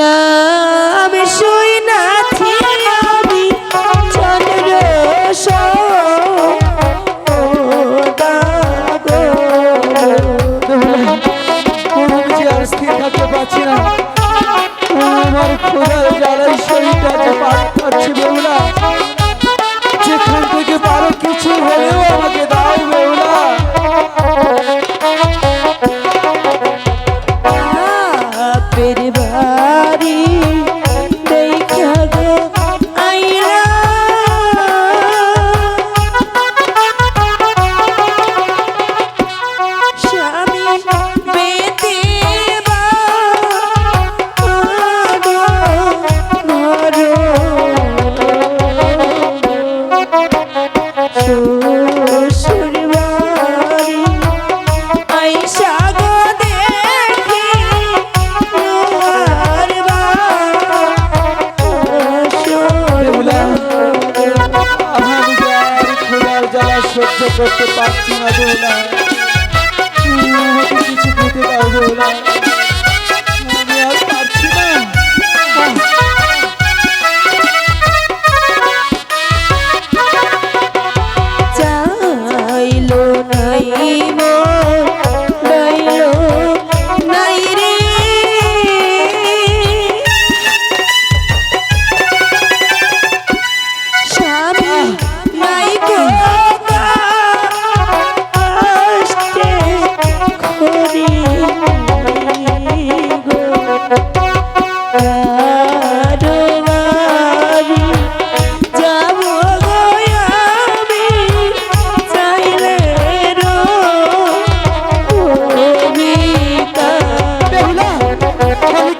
না আমি করতে পারছি না আমাকে কিছু খেতে দাও বেহুলা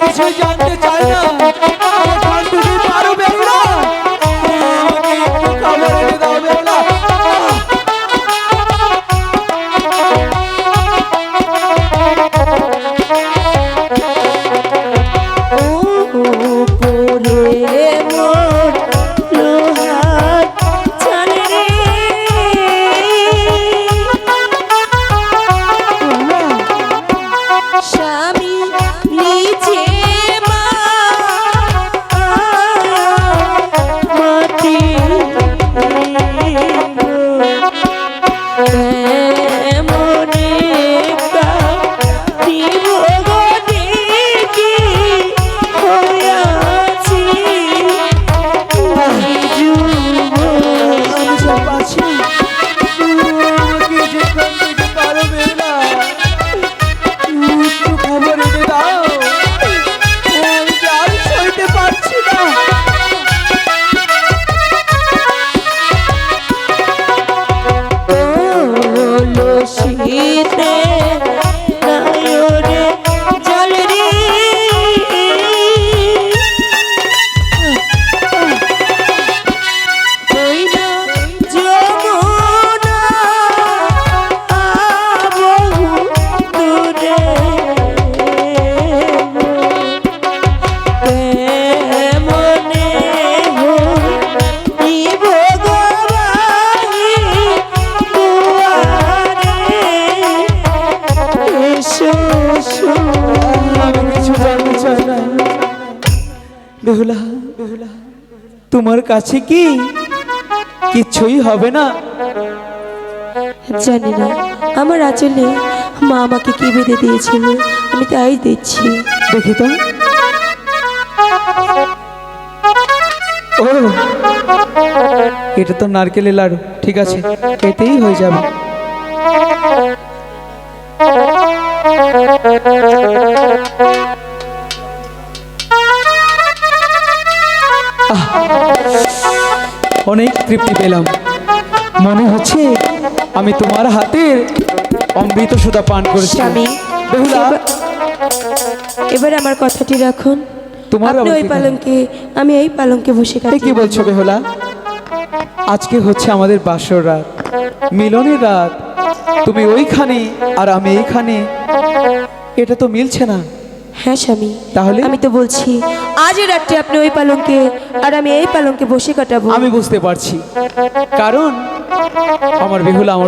কিছুই জানতে চায় না আমার বেহুলা বেহুলা তোমার কাছে কি কিচ্ছুই হবে না? জানি না আমার আচলে মা আমাকে কি বেঁধে দিয়েছিল আমি তাই দিচ্ছি দেখি তো। ও এটা তো নারকেলের লাড়ু ঠিক আছে এতেই হয়ে যাবে। আহ, অনেক তৃপ্তি পেলাম। মনে হচ্ছে আমি তোমার হাতের অমৃত সুধা পান করেছি। স্বামী বেহুলা এবার- আমার কথাটি রাখুন। তোমার আপনি ওই পালঙ্কে আমি এই পালঙ্কে বসে কাটি কি বলছো বেহুলা? আজকে হচ্ছে আমাদের বাসর রাত মিলনের রাত। তুমি ওইখানে আর আমি এইখানে। এটা তো মিলছে না। হ্যাঁ স্বামী। তাহলে? আমি তো বলছি আজ রাত্রে আপনি ওই পালঙ্কে আর আমি এই পালঙ্কে বসে কাটাবো। আমি বুঝতে পারছি। কারণ আমার বেহুলা আমার